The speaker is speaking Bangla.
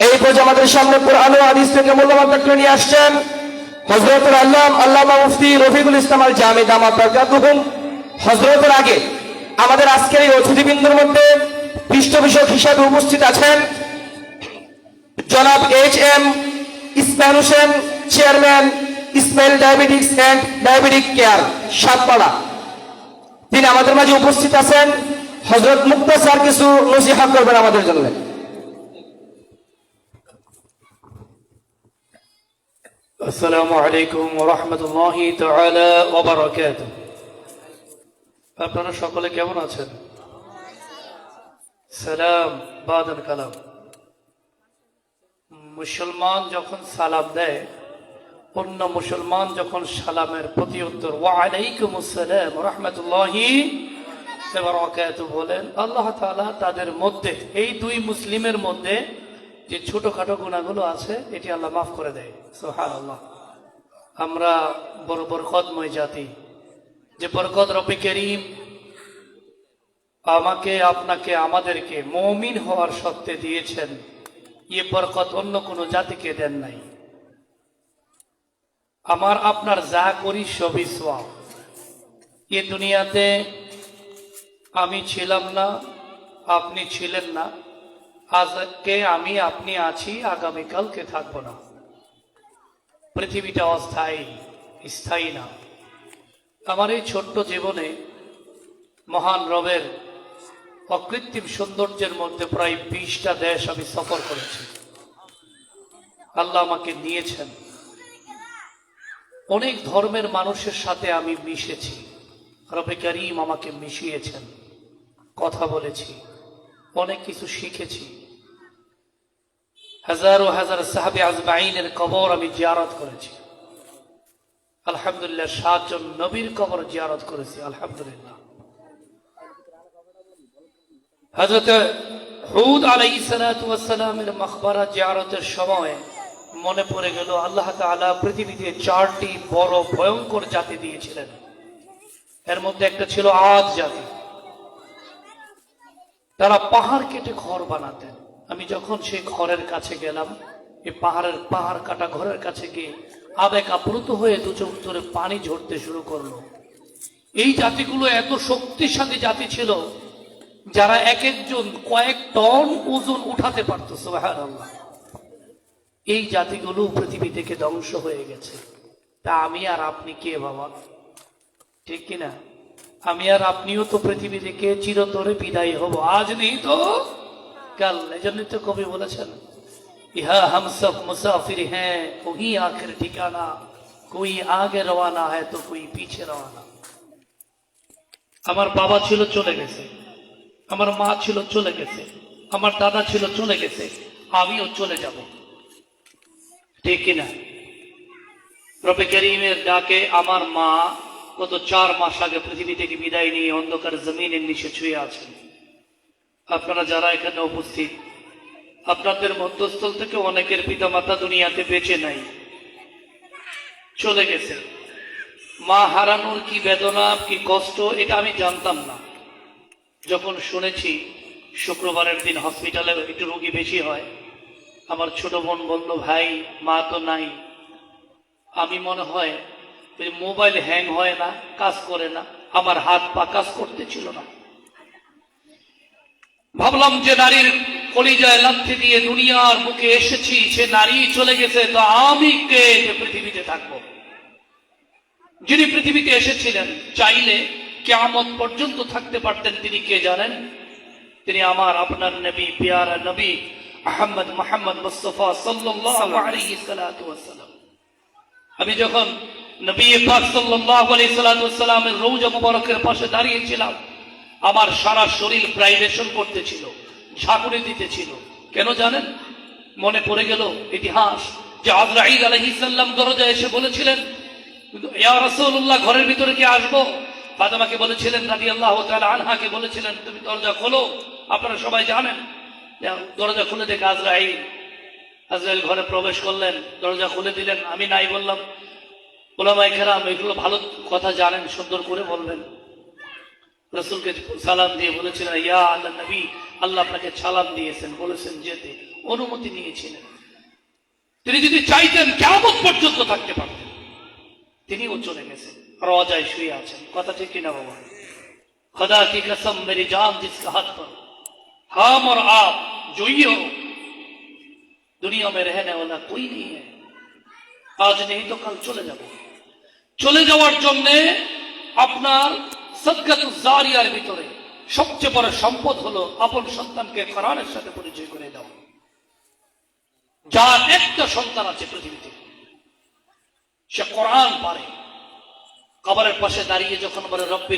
এই পর্যায়ে আমাদের সামনে কোরআন ও হাদিস থেকে মূল্যবান তথ্য নিয়ে আসছেন। হজরতুল আল্লাহ আল্লামা মুফতি রফিকুল ইসলাম আল জামিদ আমা প্রকাতুহুম হজরতের আগে আমাদের আজকের এই অতিথিবৃন্দের মধ্যে পৃষ্ঠপোষক হিসাবে উপস্থিত আছেন জনাব H M Ismail Hossain, chairman Ismail diabetics and diabetic care, Satpara. তিনি আমাদের মাঝে উপস্থিত আছেন। হজরত মুক্তা স্যার কিছু নসিহা করবেন আমাদের জন্য। আসসালামু আলাইকুম রহমতুল্লাহ তাআলা ওয়া বারাকাতুহু। আপনারা সকলে কেমন আছেন? সালাম, বাদান কালাম। মুসলমান যখন সালাম দেয়, অন্য মুসলমান যখন সালামের প্রতি উত্তর, ওয়া আলাইকুম আসসালাম রহমতুল্লাহি বলেন, আল্লাহ তাআলা তাদের মধ্যে, এই দুই মুসলিমের মধ্যে যে ছোটখাটো গুণাগুলো আছে এটি আল্লাহ মাফ করে দেয়। সুবহানাল্লাহ। আমরা বড় বরকতময় জাতি। যে বরকত রবি করিম আমাকে আপনাকে আমাদেরকে মমিন হওয়ার সত্ত্বে দিয়েছেন ইয়ে বরকত অন্য কোনো জাতিকে দেন নাই। আমার আপনার যা করি সবই সোয়াব এ দুনিয়াতে আমি ছিলাম না আপনি ছিলেন না। আজকে আমি, আপনি আছি, আগামীকালকে থাকব না। পৃথিবীটা অস্থায়ী, স্থায়ী না। আমার এই ছোট্ট জীবনে মহান রবের অকৃত্রিম সৌন্দর্যের মধ্যে প্রায় বিশটা দেশ আমি সফর করেছি। আল্লাহ আমাকে নিয়েছেন। অনেক ধর্মের মানুষের সাথে আমি মিশেছি। রবে করিম আমাকে মিশিয়েছেন। কথা বলেছি। অনেক কিছু শিখেছি। হাজারো হাজার সাহাবি আজমাইনের কবর আমি জিয়ারত করেছি। আলহামদুলিল্লাহ, সাতজন নবীর কবর জিয়ারত করেছি, আলহামদুলিল্লাহ। হজরত হুদ আলাই সালামের মকবরা জিয়ারতের সময় মনে পড়ে গেল, আল্লাহ তাআলা পৃথিবীতে চারটি বড় ভয়ঙ্কর জাতি দিয়েছিলেন। এর মধ্যে একটা ছিল আদ জাতি। তারা পাহাড় কেটে ঘর বানাতেন। আমি যখন সেই ঘরের কাছে গেলাম এই পাহাড়ের পাহাড় কাটা ঘরের কাছে গিয়ে আবেগ আপ্লুত হয়ে দু চোখ ধরে পানি ঝরতে শুরু করল। এই জাতিগুলো এত শক্তিশালী জাতি ছিল, যারা এক একজন কয়েক টন ওজন উঠাতে পারত সোহার এই জাতিগুলো পৃথিবী থেকে ধ্বংস হয়ে গেছে। তা আমি আর আপনি কে বাবা? ঠিক কিনা? আমি আর আপনিও তো পৃথিবী থেকে চিরতরে বিদায় হব আজ নেই তো কাল এজন্য তো কবি বলেছেন ইহা হাম সব মুসাফির হ্যাঁ কোহি আখের ঠিকানা কোই আগে রওয়ানা হয় তো কোই পিছে রওয়ানা আমার বাবা ছিল চলে গেছে আমার মা ছিল চলে গেছে আমার দাদা ছিল চলে গেছে আমিও চলে যাব ঠিক কিনা রবি করিমের ডাকে আমার মা গত চার মাস আগে পৃথিবী থেকে বিদায় নিয়ে অন্ধকার জমিনের নিচে ছুঁয়ে আছেন। আপনারা যারা এখানে উপস্থিত, আপনাদের মধ্যস্থল থেকে অনেকের পিতামাতা দুনিয়াতে বেঁচে নাই, চলে গেছেন। মা হারানোর কি বেদনা, কি কষ্ট, এটা আমি জানতাম না। যখন শুনেছি শুক্রবারের দিন হসপিটালে একটু রোগী বেশি হয়, আমার ছোট বোন বলল, ভাই, মা তো নাই। আমি মনে হয় মোবাইল হ্যাং হয় না, কাজ করে না, আমার হাত পা কাজ করতেছিল না। ভাবলাম যে নারীর কলিজায় লাথি দিয়ে দুনিয়ার মুখে এসেছি, সে নারী চলে গেছে, তো আমি কে পৃথিবীতে থাকব? যিনি পৃথিবীতে এসেছিলেন, চাইলে কেয়ামত পর্যন্ত থাকতে পারতেন, তিনি কে জানেন? তিনি আমার আপনার নবী, পিয়ারা নবী, আহমদ মোহাম্মদ মুস্তফা আলাইহি আমি যখন নবী পাক সাল্লাল্লাহু আলাইহি সাল্লাতু ওয়াসাল্লামের রওজা মুবারকের পাশে দাঁড়িয়েছিলাম। আমার সারা শরীর প্রাইভেশন করতেছিল, ঝাঁকুনি দিতেছিল। কেন জানেন? মনে পড়ে গেল ইতিহাস যে আজরাইল আলাইহিস সালাম দরজা এসে বলেছিলেন ইয়া রাসূলুল্লাহ, ঘরের ভিতরে কি আসব? ফাতেমাকে বলেছিলেন, রাদিয়াল্লাহু তাআলা আনহাকে বলেছিলেন, তুমি দরজা খোলো, আপনারা সবাই জানেন। দরজা খুলে দেখে আজরাইল। আজরাইল ঘরে প্রবেশ করলেন, দরজা খুলে দিলেন। আমি নাই বললাম ওলামাই খেরাম এগুলো ভালো কথা জানেন সুন্দর করে বলবেন রসুলকে সালাম দিয়ে বলেছিলেন ইয়া আল্লাহ নবী আল্লাহ আপনাকে সালাম দিয়েছেন বলেছেন যেতে অনুমতি নিয়েছিলেন তিনি যদি চাইতেন কেমন পর্যন্ত থাকতে পারতেন তিনিও চলে গেছেন রজায় শুয়ে আছেন কথা ঠিক কিনা বাবা খোদা কি কসম মেরি জান জিসকা হাত पर हम और आप जो ही हो दुनिया में रहने वाला कोई नहीं है আজ নেই তো কাল চলে যাব চলে যাওয়ার জন্য আপনার সদগাতু ভিতরে সবচেয়ে বড় সম্পদ হলো আপন সন্তানকে কোরআনের সাথে পরিচয় করে দেওয়া। যার একটা সন্তান আছে পৃথিবীতে, সে কোরআন পারে। কবরের পাশে দাঁড়িয়ে যখন বলে, রব্বি